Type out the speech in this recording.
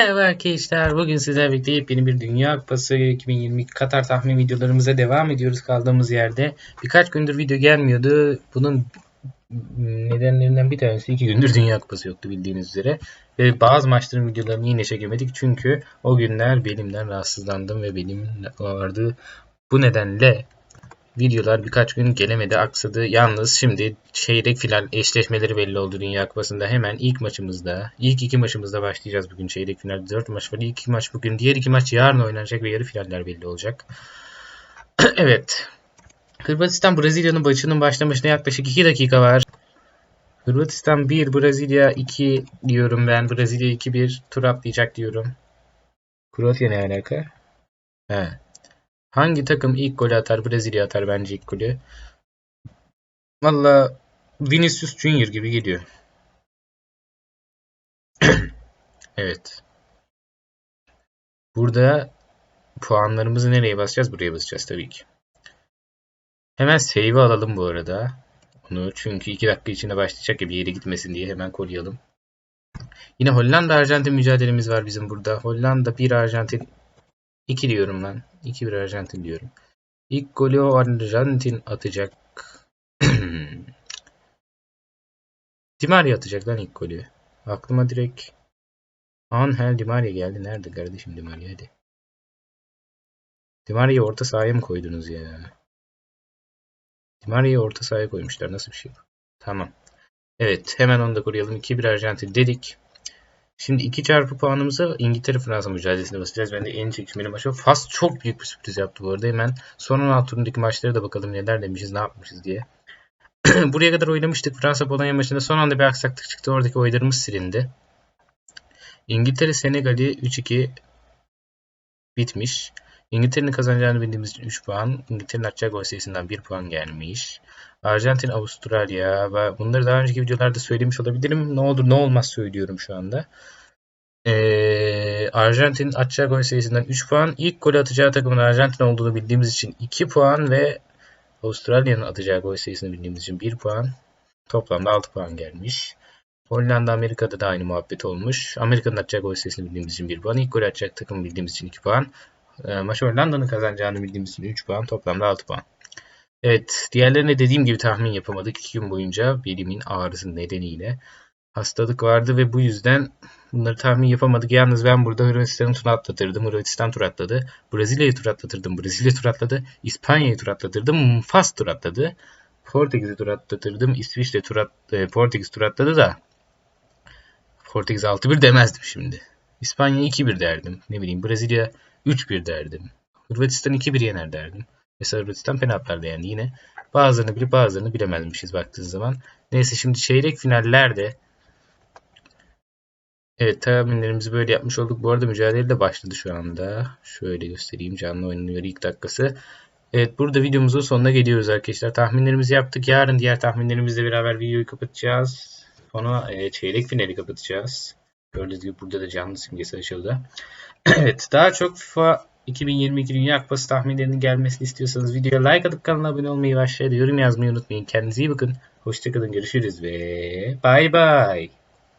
Merhaba arkadaşlar. Bugün sizlerle birlikte yepyeni bir Dünya Kupası 2020 Katar tahmin videolarımıza devam ediyoruz kaldığımız yerde. Birkaç gündür video gelmiyordu. Bunun nedenlerinden bir tanesi iki gündür Dünya Kupası yoktu bildiğiniz üzere. Ve bazı maçların videolarını yine çekemedik. Çünkü o günler belimden rahatsızlandım ve belim vardı. Bu nedenle videolar birkaç gün gelemedi, aksadı. Yalnız şimdi çeyrek final eşleşmeleri belli oldu Dünya Kupası'nda. Hemen ilk maçımızda, ilk iki maçımızda başlayacağız bugün. Çeyrek finalde 4 maç var. İlk iki maç bugün. Diğer iki maç yarın oynanacak ve yarı finaller belli olacak. evet. Hırvatistan Brezilya'nın maçının başlamasına yaklaşık 2 dakika var. Hırvatistan 1, Brezilya 2 diyorum ben. Brezilya 2-1 tur atlayacak diyorum. Kroatya ne alaka? He. Hangi takım ilk golü atar? Brezilya atar bence ilk golü. Valla Vinicius Junior gibi geliyor. evet. Burada puanlarımızı nereye basacağız? Buraya basacağız tabii ki. Hemen save'i alalım bu arada. Onu çünkü 2 dakika içinde başlayacak ya bir yere gitmesin diye hemen koruyalım. Yine Hollanda Arjantin mücadelemiz var bizim burada. Hollanda 1 Arjantin 2 diyorum ben. 2-1 Arjantin diyorum. İlk golü o Arjantin atacak. Di Maria atacak lan ilk golü. Aklıma direkt Angel Di Maria geldi. Nerede kardeşim Di Maria hadi. Di Maria'yı orta sahaya mı koydunuz ya? Di Maria'yı orta sahaya koymuşlar. Nasıl bir şey bu? Tamam. Evet hemen onu da koruyalım. 2-1 Arjantin dedik. Şimdi 2 çarpı puanımızı İngiltere-Fransa mücadelesinde basacağız. Ben de en çekişmeli maçı. Fas çok büyük bir sürpriz yaptı bu arada. Hemen son 16 turundaki maçlara da bakalım neler demişiz, ne yapmışız diye. Buraya kadar oynamıştık. Fransa-Polonya maçında son anda bir aksaklık çıktı. Oradaki oylarımız silindi. İngiltere-Senegal'i 3-2 bitmiş. İngiltere'nin kazanacağını bildiğimiz için 3 puan. İngiltere'nin atacağı gol sayısından 1 puan gelmiş. Arjantin, Avustralya ve bunları daha önceki videolarda söylemiş olabilirim. Ne olur ne olmaz söylüyorum şu anda. Ee, Arjantin atacağı gol sayısından 3 puan. İlk golü atacağı takımın Arjantin olduğunu bildiğimiz için 2 puan ve Avustralya'nın atacağı gol sayısını bildiğimiz için 1 puan. Toplamda 6 puan gelmiş. Hollanda Amerika'da da aynı muhabbet olmuş. Amerika'nın atacağı gol sayısını bildiğimiz için 1 puan. İlk golü atacak takım bildiğimiz için 2 puan. E, maç Hollanda'nın kazanacağını bildiğimiz için 3 puan. Toplamda 6 puan. Evet, diğerlerine dediğim gibi tahmin yapamadık 2 gün boyunca belimin ağrısı nedeniyle. Hastalık vardı ve bu yüzden bunları tahmin yapamadık. Yalnız ben burada Hırvatistan'ı tur atlatırdım. Hırvatistan tur atladı. Brezilya'yı tur atlatırdım. Brezilya tur atladı. İspanya'yı tur atlatırdım. Fas tur atladı. Portekiz'i tur atlatırdım. İsviçre tur at, e, Portekiz tur atladı da Portekiz 6-1 demezdim şimdi. İspanya 2-1 derdim. Ne bileyim Brezilya 3-1 derdim. Hırvatistan 2-1 yener derdim. Mesela Hırvatistan penaltılarda yendi yine. Bazılarını bilip bazılarını bilemezmişiz baktığınız zaman. Neyse şimdi çeyrek finallerde Evet tahminlerimizi böyle yapmış olduk. Bu arada mücadele de başladı şu anda. Şöyle göstereyim canlı oynanıyor ilk dakikası. Evet burada videomuzun sonuna geliyoruz arkadaşlar. Tahminlerimizi yaptık. Yarın diğer tahminlerimizle beraber videoyu kapatacağız. Sonra e, çeyrek finali kapatacağız. Gördüğünüz gibi burada da canlı simgesi açıldı. evet daha çok FIFA 2022 Dünya Kupası tahminlerinin gelmesini istiyorsanız videoya like atıp kanala abone olmayı ve aşağıda yorum yazmayı unutmayın. Kendinize iyi bakın. Hoşçakalın görüşürüz ve bay bay.